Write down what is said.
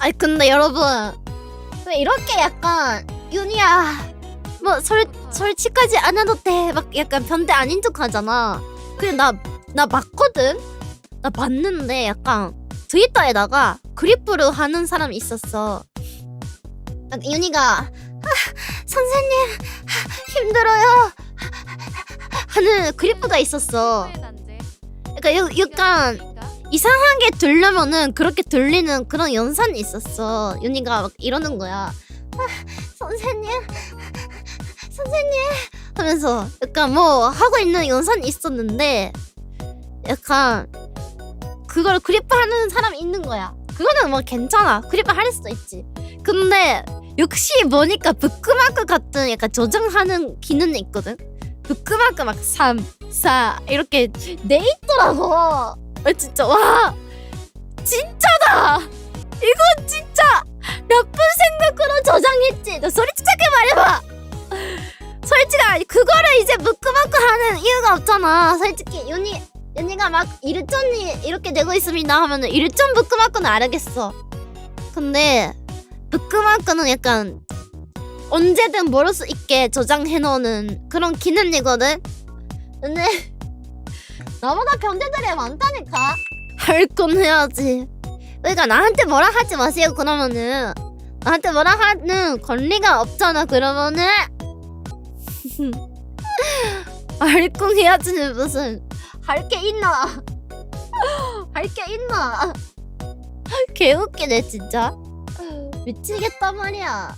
아니 근데 여러분 왜 이렇게 약간 윤이야 뭐 솔, 솔직하지 않아도 돼막 약간 변태 아닌 척 하잖아. 근데 나 나 맞거든? 나 맞는데 약간 트위터에다가 그리프를 하는 사람이 있었어. 약 윤이가 아, 선생님 아, 힘들어요. 하는 그리프가 있었어. 그러니까 요- 약간 이상하게 들려면은 그렇게 들리는 그런 연산이 있었어. 윤희가 막 이러는 거야. 아, 선생님, 선생님 하면서 약간 뭐 하고 있는 연산이 있었는데 약간 그걸 그립하는 사람이 있는 거야. 그거는 뭐 괜찮아. 그립할 수도 있지. 근데 역시 뭐니까 부끄마크 같은 약간 조정하는 기능이 있거든. 부끄마크 막 3, 4 이렇게 돼 있더라고. 아 진짜 와! 진짜다! 이건 진짜 나쁜 생각으로 저장했지! 너 솔직하게 말해봐! 솔직히 그거를 이제 묵끄먹고 하는 이유가 없잖아. 솔직히 윤희 윤희가 막 일전이 이렇게 되고 있습니다 하면은 일전 묵끄먹고는 알겠어. 근데 묵끄먹고는 약간 언제든 모를 수 있게 저장해 놓는 그런 기능이거든? 근데 나보다 변태들이 많다니까. 할 건 해야지. 그러니까 나한테 뭐라 하지 마세요. 그러면은 나한테 뭐라 하는 권리가 없잖아. 그러면은 할건 해야지 무슨 할 게 있나? 할 게 있나? 개웃기네 진짜. 미치겠단 말이야.